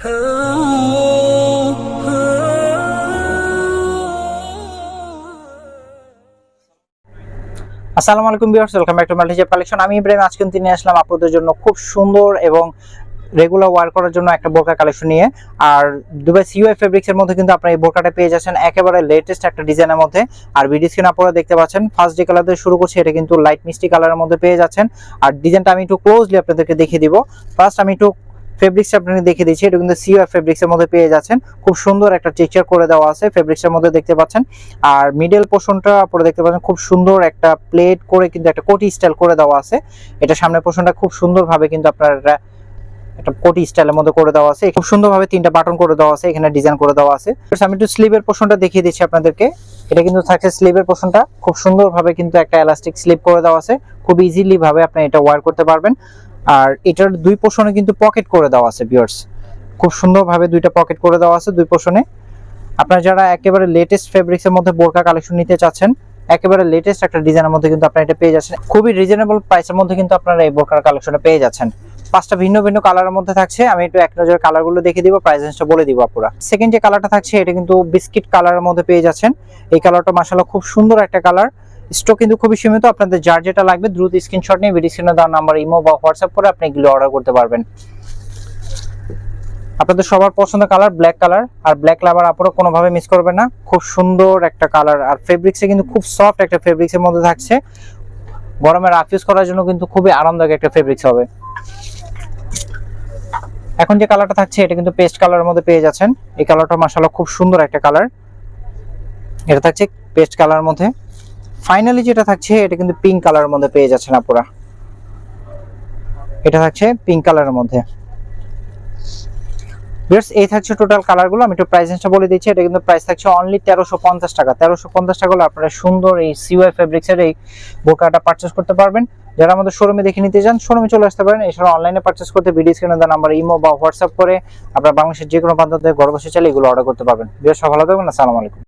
আসসালামু আলাইকুম viewers, welcome back to মাল্টিজেপ কালেকশন। আমি ইব্রাহিম, আজকে নিয়ে আসলাম আপনাদের জন্য খুব সুন্দর এবং রেগুলার ওয়ার করার জন্য একটা বোরকা কালেকশন নিয়ে। আর দুবাই সিউআই ফেব্রিক্স এর মধ্যে কিন্তু আপনারা এই বোরকাটা পেয়ে যাচ্ছেন একেবারে লেটেস্ট একটা ডিজাইনের মধ্যে। আর ভিডিও স্ক্রিন আপনারা দেখতে পাচ্ছেন ফার্স্ট যে কালার দিয়ে শুরু করছি, এটা কিন্তু লাইট মিষ্টি কালারের মধ্যে পেয়ে যাচ্ছেন। আর ডিজাইনটা আমি একটু ক্লোজলি আপনাদেরকে দেখিয়ে দিব। ফার্স্ট আমি একটু ফেব্রিক্স আপনাকে দেখিয়ে দিচ্ছি, এটা কিন্তু সিওএফ ফেব্রিক্স এর মধ্যে পেয়ে যাচ্ছেন। খুব সুন্দর একটা টেক্সচার করে দেওয়া আছে ফেব্রিক্স এর মধ্যে দেখতে পাচ্ছেন। আর মিডল পোর্শনটা আপনারা দেখতে পাচ্ছেন, খুব সুন্দর একটা প্লেট করে কিন্তু একটা কোটি স্টাইল করে দেওয়া আছে। এটা সামনের পোর্শনটা খুব সুন্দরভাবে কিন্তু আপনার একটা কোটি স্টাইলের মধ্যে করে দেওয়া আছে। খুব সুন্দরভাবে তিনটা বাটন করে দেওয়া আছে, এখানে ডিজাইন করে দেওয়া আছে। আমি একটু স্লিভের পোর্শনটা দেখিয়ে দিচ্ছি আপনাদেরকে। এটা কিন্তু থাকছে স্লিভের পোর্শনটা খুব সুন্দরভাবে কিন্তু একটা এলাস্টিক স্লিভ করে দেওয়া আছে। খুব ইজিলি ভাবে আপনি এটা ওয়্যার করতে পারবেন। আর এটার দুই পোর্শনে কিন্তু পকেট করে দেওয়া আছে বিয়ার্স খুব সুন্দরভাবে দুইটা পকেট করে দেওয়া আছে দুই পোর্শনে আপনারা যারা একেবারে লেটেস্ট ফেব্রিক্স এর মধ্যে বোরকা কালেকশন নিতে চাচ্ছেন, একেবারে লেটেস্ট একটা ডিজাইনের মধ্যে কিন্তু আপনারা এটা পেয়ে যাচ্ছেন। খুবই রিজনেবল প্রাইসের মধ্যে কিন্তু আপনারা এই বোরকার কালেকশনটা পেয়ে যাচ্ছেন। পাঁচটা ভিন্ন ভিন্ন কালারের মধ্যে থাকছে, আমি একটু এক নজর কালারগুলো দেখে দিব প্রাইস রেঞ্জটা বলে দিব আপুরা। সেকেন্ড যে কালারটা থাকছে, এটা কিন্তু বিস্কিট কালারের মধ্যে পেয়ে যাচ্ছেন। এই কালারটা মাসাল্লাহ খুব সুন্দর একটা কালার স্টক কিন্তু খুবই সীমিত, আপনাদের যার যেটা লাগবে দ্রুত স্ক্রিনশট নিয়ে ভিডিও স্ক্রিনে দেওয়ার নাম্বার ইমো বা হোয়াটসঅ্যাপ করে আপনি এগুলো অর্ডার করতে পারবেন। আপনাদের সবার পছন্দ কালার ব্ল্যাক কালার আর ব্ল্যাক লাভার আপনারা কোনোভাবে মিস করবেন না। খুব সুন্দর একটা কালার আর ফেব্রিক্সে কিন্তু খুব সফট একটা ফেব্রিক্সের মধ্যে থাকছে। গরমে রাফ ইউজ করার জন্য কিন্তু খুবই আরামদায়ক একটা ফেব্রিক্স হবে। এখন যে কালারটা থাকছে, এটা কিন্তু পেস্ট কালারের মধ্যে পেয়ে যাচ্ছেন। এই কালারটা মাসাল্লাহ খুব সুন্দর একটা কালার এটা থাকছে পেস্ট কালারের মধ্যে। ফাইনালি যেটা থাকছে, এটা কিন্তু পিঙ্ক কালারের মধ্যে পেয়ে যাচ্ছেন আপনারা এটা থাকছে পিঙ্ক কালারের মধ্যে। এই থাকছে টোটাল কালারগুলো আমি একটু প্রাইস রেঞ্জটা বলে দিচ্ছি। এটা কিন্তু প্রাইস থাকছে অনলি তেরোশো পঞ্চাশ টাকা। তেরোশো পঞ্চাশ টাকা হলে আপনারা সুন্দর এই সিওয়াই ফেব্রিক্সের এই বোরকাটা পারচেস করতে পারবেন। যারা আমাদের শোরুমে দেখে নিতে চান শোরুমে চলে আসতে পারেন। এছাড়া অনলাইনে পারচেস করতে ভিডিও স্ক্রিনে দেন নাম্বার ইমো বা হোয়াটসঅ্যাপ করে আপনারা বাংলাদেশের যে কোনো প্রান্ত থেকে ঘর বসে চাইলে এগুলো অর্ডার করতে পারবেন। সব ভালো থাকবেন। আসসালামু আলাইকুম।